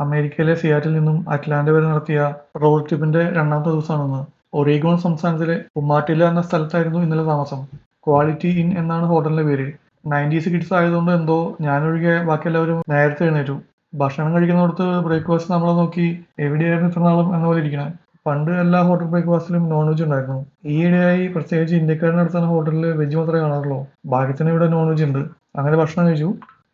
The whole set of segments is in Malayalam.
അമേരിക്കയിലെ സിയാറ്റിൽ നിന്നും അറ്റ്ലാന്റ വരെ നടത്തിയ റോഡ് ട്രിപ്പിന്റെ രണ്ടാമത്തെ ദിവസമാണെന്ന് ഒറീഗോൺ സംസ്ഥാനത്തിലെ ഉമാറ്റില എന്ന സ്ഥലത്തായിരുന്നു ഇന്നലെ താമസം. ക്വാളിറ്റി ഇൻ എന്നാണ് ഹോട്ടലിന്റെ പേര്. നയന്റീസ് കിഡ്സ് ആയതുകൊണ്ട് എന്തോ ഞാനൊഴികെ ബാക്കി എല്ലാവരും നേരത്തെ എഴുന്നേറ്റു. ഭക്ഷണം കഴിക്കുന്നിടത്ത് ബ്രേക്ക്ഫാസ്റ്റ് നമ്മളെ നോക്കി എവിടെയായിരുന്നു ഇത്ര നാളും എന്ന പോലെ ഇരിക്കണം. പണ്ട് എല്ലാ ഹോട്ടൽ ബ്രേക്ക്ഫാസ്റ്റിലും നോൺ വെജ് ഉണ്ടായിരുന്നു ഈയിടെയായി പ്രത്യേകിച്ച് ഇന്ത്യക്കാരൻ നടത്തുന്ന ഹോട്ടലിൽ വെജ് മാത്രമേ കാണാറുള്ളൂ. ഭാഗ്യത്തിന് ഇവിടെ നോൺ വെജ് ഉണ്ട്. അങ്ങനെ ഭക്ഷണം കഴിച്ചു.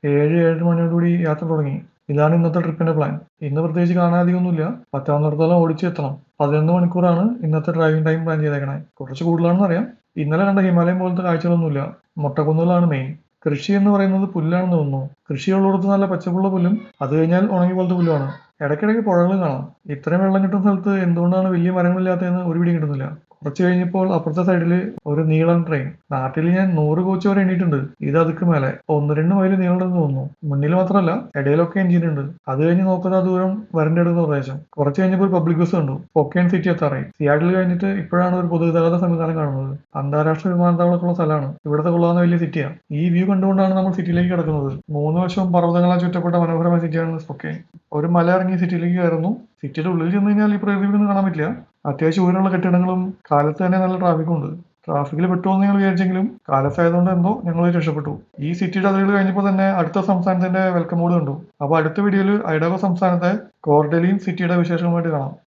ഏഴ് ഏഴര മണിയോടുകൂടി യാത്ര തുടങ്ങി. ഇതാണ് ഇന്നത്തെ ട്രിപ്പിന്റെ പ്ലാൻ ഇന്ന് പ്രത്യേകിച്ച് കാണാധികമൊന്നുമില്ല പറ്റാവുന്നിടത്തോളം ഓടിച്ച് എത്തണം പതിനൊന്ന് മണിക്കൂറാണ് ഇന്നത്തെ ഡ്രൈവിംഗ് ടൈം പ്ലാൻ ചെയ്തേക്കണേ. കുറച്ച് കൂടുതലാണെന്ന് അറിയാം. ഇന്നലെ കണ്ട ഹിമാലയം പോലത്തെ കാഴ്ചകളൊന്നുമില്ല. മുട്ടക്കുന്നുകളാണ് മെയിൻ കൃഷി എന്ന് പറയുന്നത് പുല്ലാണെന്ന് തോന്നുന്നു. കൃഷിയുള്ളിടത്ത് നല്ല പച്ചപ്പുള്ള പുല്ലും അത് കഴിഞ്ഞാൽ ഉണങ്ങി പോലത്തെ പുല്ലുമാണ്. ഇടയ്ക്കിടയ്ക്ക് പുഴകളും കാണാം. ഇത്രയും വെള്ളം കിട്ടുന്ന സ്ഥലത്ത് എന്തുകൊണ്ടാണ് വലിയ മരങ്ങളില്ലാത്തതെന്ന് ഒരു പിടിയും കിട്ടുന്നില്ല. കുറച്ച് കഴിഞ്ഞപ്പോൾ അപ്പുറത്തെ സൈഡിൽ ഒരു നീളം ട്രെയിൻ നാട്ടിൽ ഞാൻ നൂറ് കോച്ച് വരെ എണ്ണിയിട്ടുണ്ട് ഇത് അതുക്ക് മേലെ. ഒന്ന് രണ്ട് മൈൽ നീളുണ്ടെന്ന് തോന്നുന്നു. മുന്നിൽ മാത്രമല്ല ഇടയിലൊക്കെ എഞ്ചിൻ ഉണ്ട്. അത് കഴിഞ്ഞ് നോക്കുന്ന ദൂരം വരണ്ട എടുക്കുന്ന പ്രദേശം. കുറച്ച് കഴിഞ്ഞപ്പോൾ പബ്ലിക് ബസ് കണ്ടു. പൊക്കേൻ സിറ്റി എത്താറായി സിയാറ്റിൽ കഴിഞ്ഞിട്ട് ഇപ്പോഴാണ് ഒരു പൊതുഗതാഗത സംവിധാനം കാണുന്നത്. അന്താരാഷ്ട്ര വിമാനത്താവളമൊക്കെയുള്ള സ്ഥലമാണ്. ഇവിടുത്തെ കൊള്ളാവുന്ന വലിയ സിറ്റിയാണ് ഈ വ്യൂ കണ്ടുകൊണ്ടാണ് നമ്മൾ സിറ്റിയിലേക്ക് കിടക്കുന്നത്. മൂന്ന് വർഷം പർവതങ്ങളാൽ ചുറ്റപ്പെട്ട മനോഹരമായ സിറ്റിയാണ് സ്പൊക്കെയിൻ ഒരു മല ഇറങ്ങി സിറ്റിയിലേക്ക് കയറുന്നു. സിറ്റിയുടെ ഉള്ളിൽ ചെന്ന് കഴിഞ്ഞാൽ ഈ പ്രകൃതി ഒന്നും കാണാൻ പറ്റില്ല. അത്യാവശ്യം ഉയരമുള്ള കെട്ടിടങ്ങളും കാലത്ത് തന്നെ നല്ല ട്രാഫിക്കും ഉണ്ട്. ട്രാഫിക്കിൽ പെട്ടുവെന്ന് ഞങ്ങൾ വിചാരിച്ചെങ്കിലും കാലത്തായതുകൊണ്ട് എന്തോ ഞങ്ങൾ രക്ഷപ്പെട്ടു. ഈ സിറ്റിയുടെ അതിരുകൾ കഴിഞ്ഞപ്പോൾ തന്നെ അടുത്ത സംസ്ഥാനത്തിന്റെ വെൽക്കം ബോർഡ് കണ്ടു. അപ്പോൾ അടുത്ത വീഡിയോയിൽ ഐഡാഗോ സംസ്ഥാനത്തെ കോർഡലിയും സിറ്റിയുടെ വിശേഷങ്ങളുമായിട്ട് കാണാം.